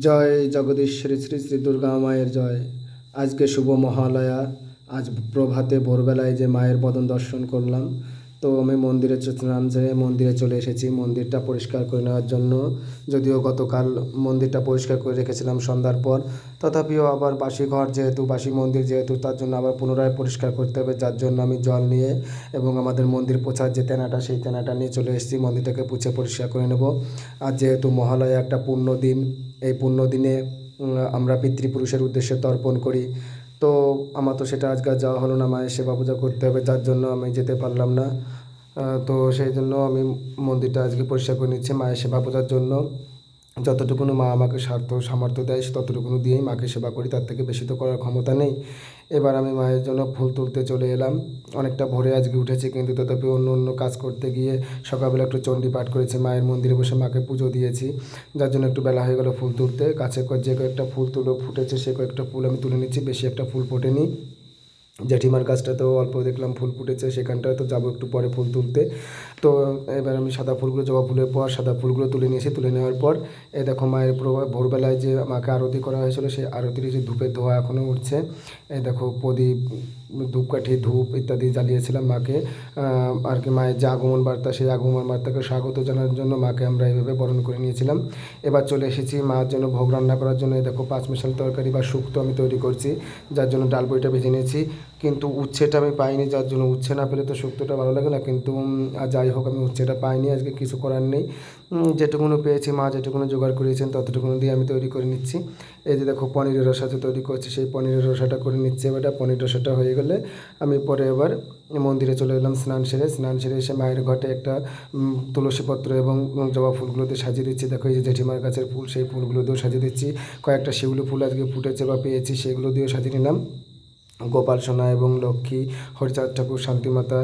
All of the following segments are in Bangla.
জয় জগদীশ্বরী শ্রী শ্রী দুর্গা মায়ের জয়। আজকে শুভ মহালয়া। আজ প্রভাতে ভোরবেলায় যে মায়ের বদন দর্শন করলাম তো আমি মন্দিরে স্নান সেরে মন্দিরে চলে এসেছি। মন্দিরটা পরিষ্কার করে নেওয়ার জন্য। যদিও গতকাল মন্দিরটা পরিষ্কার করে রেখেছিলাম সন্ধ্যার পর। তথাপিও আবার বাসি ঘর যেহেতু, বাসি মন্দির যেহেতু, তার জন্য আবার পুনরায় পরিষ্কার করতে হবে, যার জন্য আমি জল নিয়ে এবং আমাদের মন্দির পোছার যে তেনাটা, সেই তেনাটা নিয়ে চলে এসেছি। মন্দিরটাকে পুছে পরিষ্কার করে নেব। আর যেহেতু মহালয়া একটা পূর্ণ দিন, এই পূর্ণ দিনে আমরা পিতৃপুরুষের উদ্দেশ্যে তর্পণ করি। তো আমার তো সেটা আজকে যাওয়া হলো না, মায়ের সেবা পূজা করতে হবে, যার জন্য আমি যেতে পারলাম না। তো সেই জন্য আমি মন্দিরটা আজকে পরিষ্কার করে নিচ্ছি মায়ের সেবা পূজার জন্য। যতটুকুনো মা আমাকে স্বার্থ সামর্থ্য দেয়, ততটুকুনো দিয়েই মাকে সেবা করি, তার থেকে বেশি তো করার ক্ষমতা নেই। এবার আমি মায়ের জন্য ফুল তুলতে চলে এলাম। অনেকটা ভোরে আজকে উঠেছি, কিন্তু তথাপি অন্য অন্য কাজ করতে গিয়ে সকালবেলা একটু চণ্ডী পাঠ করেছি, মায়ের মন্দিরে বসে মাকে পুজো দিয়েছি। যার জন্য একটু বেলা হয়ে গেল ফুল তুলতে। গাছে যে কয়েকটা ফুল তুলো ফুটেছে, সে কয়েকটা ফুল আমি তুলে নিচ্ছি, বেশি একটা ফুল ফোটেনি। জেঠিমার তো অল্প দেখলাম ফুল ফুটেছে, সেখানটায় তো যাব একটু পরে ফুল তুলতে। তো এবার আমি সাদা ফুলগুলো জবা ফুলের পর সাদা ফুলগুলো তুলে নিয়েছি তুলে নেওয়ার পর, এ দেখো মায়ের ভোরবেলায় যে আমাকে আরতি করা হয়েছিল, সেই আরতির যে ধূপের ধোয়া এখনও উঠছে। এ দেখো প্রদীপ ধূপকাঠি, ধূপ ইত্যাদি জ্বালিয়েছিলাম মাকে। আর কি মায়ের যে আগমন বার্তা, সেই আগমন বার্তাকে স্বাগত জানার জন্য মাকে আমরা এইভাবে বরণ করে নিয়েছিলাম। এবার চলে এসেছি মার জন্য ভোগ রান্না করার জন্য। দেখো, পাঁচ মিশাল তরকারি বা শুক্তো আমি তৈরি করছি, যার জন্য ডাল বইটা ভেজে নিয়েছি। কিন্তু উচ্ছেটা আমি পাইনি, যার জন্য উচ্ছে না পেলে তো শুক্তোটা ভালো লাগে না। কিন্তু যাই হোক, আমি উচ্ছেটা পাইনি, আজকে কিছু করার নেই। যেটুকুনো পেয়েছি, মা যেটুকুনো জোগাড় করিয়েছেন, ততটুকুনো দিয়ে আমি তৈরি করে নিচ্ছি। এই যে দেখো পনিরের রসাতে তৈরি করছি, সেই পনিরের রসাটা করে নিচ্ছি এবার। পনির রসাটা হয়ে গেলে আমি পরে এবার মন্দিরে চলে এলাম স্নান সেরে। স্নান সেরে এসে মায়ের ঘটে একটা তুলসীপত্র এবং জবা ফুলগুলোতে সাজিয়ে দিচ্ছি। দেখো, এই যে জেঠিমার গাছের ফুল, সেই ফুলগুলো দিয়েও সাজিয়ে দিচ্ছি। কয়েকটা শিউলি ফুল আজকে ফুটেছে বা পেয়েছি, সেগুলো দিয়েও সাজিয়ে নিলাম। গোপাল সোনা এবং লক্ষ্মী, হরিচাঁদ ঠাকুর, শান্তিমাতা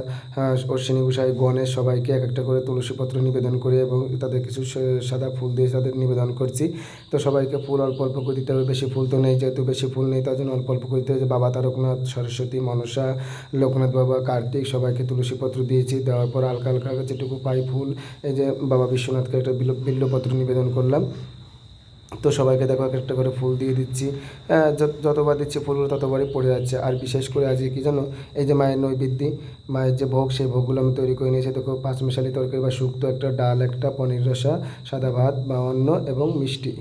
অশ্বিনী গোসাই গণেশ সবাইকে এক একটা করে তুলসীপত্র নিবেদন করে এবং তাদের কিছু সাদা ফুল দিয়ে তাদের নিবেদন করছি। তো সবাইকে ফুল অল্প অল্প করে দিতে হবে, বেশি ফুল তো নেই, যেহেতু বেশি ফুল নেই, তার জন্য অল্প অল্প করে দিতে হবে। বাবা তারকনাথ, সরস্বতী, মনসা, লোকনাথ বাবা, কার্তিক সবাইকে তুলসীপত্র দিয়েছি, দেওয়ার পর হালকা হালকা যেটুকু পাই ফুল, এই যে বাবা বিশ্বনাথকে একটা বিল্ল বিল্লপত্র নিবেদন করলাম। তো সবাইকে দেখো এক একটা করে ফুল দিয়ে দিচ্ছি। যত- যতবার দিচ্ছি ফুলগুলো ততবারই পড়ে যাচ্ছে। আর বিশেষ করে আজকে কী জানো? এই যে মায়ের নৈবেদ্যি, মায়ের যে ভোগ, সেই ভোগগুলো আমি তৈরি করে নিয়েছি। দেখো পাঁচ মিশালি তরকারি বা শুক্তো, একটা ডাল, একটা পনির রসা, সাদা ভাত বা অন্ন এবং মিষ্টি।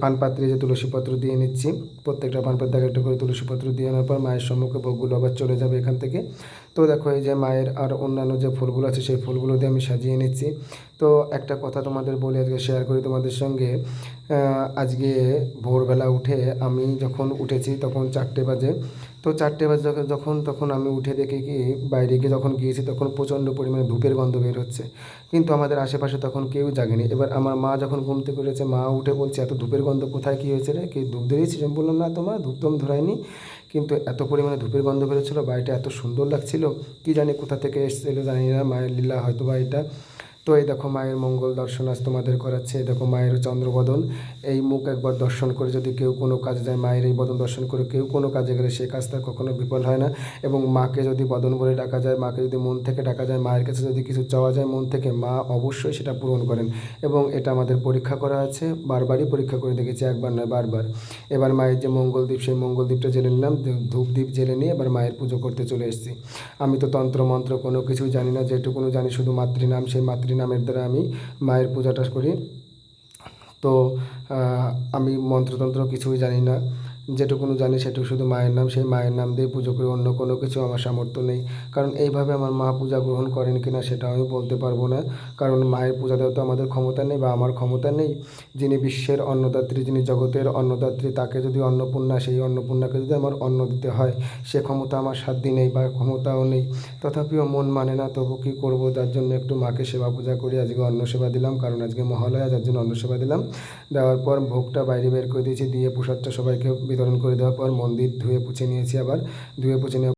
পানপাত্রে যে তুলসীপত্র দিয়ে নিচ্ছি, প্রত্যেকটা পানপাত্রে এক একটা করে তুলসীপত্র দিয়ে আনার পর মায়ের সম্মুখে ভোগগুলো আবার চলে যাবে এখান থেকে। তো দেখো, এই যে মায়ের আর অন্যান্য যে ফুলগুলো আছে, সেই ফুলগুলো দিয়ে আমি সাজিয়ে নিচ্ছি। তো একটা কথা তোমাদের বলে, আজকে শেয়ার করি তোমাদের সঙ্গে। আজকে ভোরবেলা উঠে আমি যখন উঠেছি তখন চারটে বাজে। তো চারটে বাজে যখন- তখন আমি উঠে দেখি কি, বাইরে গিয়ে যখন গিয়েছি তখন প্রচণ্ড পরিমাণে ধূপের গন্ধ বের হচ্ছে। কিন্তু আমাদের আশেপাশে তখন কেউ জাগেনি। এবার আমার মা যখন ঘুম থেকে উঠেছে, মা উঠে বলছে, এত ধূপের গন্ধ কোথায়? কী হয়েছে রে? কি ধূপ ধরিয়েছিস? আমি বললাম, না তোমার ধূপ তো আমি ধরাইনি। কিন্তু এত পরিমাণে ধূপের গন্ধ বেরোচ্ছিলো বাড়িটা এত সুন্দর লাগছিল। কি জানি কোথা থেকে এসেছিল জানি না, মায়ের লীলা হয়তো বা এটা। তো এই দেখো মায়ের মঙ্গল দর্শন আজ তোমাদের করাচ্ছে। এই দেখো মায়ের চন্দ্রবদন। এই মুখ একবার দর্শন করে যদি কেউ কোনো কাজে যায়, মায়ের এই বদন দর্শন করে কেউ কোনো কাজে গেলে সেই কাজটা কখনো বিফল হয় না। এবং মাকে যদি বদন বলে ডাকা যায়, মাকে যদি মন থেকে ডাকা যায়, মায়ের কাছে যদি কিছু চাওয়া যায় মন থেকে, মা অবশ্যই সেটা পূরণ করেন। এবং এটা আমাদের পরীক্ষা করা আছে, বারবারই পরীক্ষা করে দেখেছি, একবার নয়, বারবার। এবার মায়ের যে মঙ্গলদ্বীপ, সেই মঙ্গলদ্বীপটা জেলে নিলাম ধূপদ্বীপ জেলে নিয়ে এবার মায়ের পুজো করতে চলে এসেছি। আমি তো তন্ত্র মন্ত্র কোনো কিছুই জানি না যেটুকুনো জানি শুধু মাতৃনাম, সেই মাতৃনামের দ্বারা আমি মায়ের পূজাটা করি। তো আমি মন্ত্রতন্ত্র কিছুই জানি না। যেটুকুনো জানি সেটুকু শুধু মায়ের নাম, সেই মায়ের নাম দিয়ে পুজো করি অন্য কোনো কিছু আমার সামর্থ্য নেই। কারণ এইভাবে আমার মা পূজা গ্রহণ করেন কি না সেটা আমি বলতে পারব না। কারণ মায়ের পূজা দেওয়া তো আমাদের ক্ষমতা নেই বা আমার ক্ষমতা নেই। যিনি বিশ্বের অন্নদাত্রী, যিনি জগতের অন্নদাত্রী, তাকে যদি অন্নপূর্ণা, সেই অন্নপূর্ণাকে যদি আমার অন্ন দিতে হয়, সে ক্ষমতা আমার সাধ্যি নেই বা ক্ষমতাও নেই। তথাপিও মন মানে না, তবু কী করব? যার জন্য একটু মাকে সেবা পূজা করি। আজকে অন্ন সেবা দিলাম, কারণ আজকে মহালয়া, যার জন্য অন্ন সেবা দিলাম। দেওয়ার পর ভোগটা বাইরে বের করে দিয়েছি, দিয়ে প্রসাদটা সবাইকে বিতরণ করে দেওয়ার পর মন্দির ধুয়ে পুছে নিয়েছি আবার। ধুয়ে পুছে নেওয়ার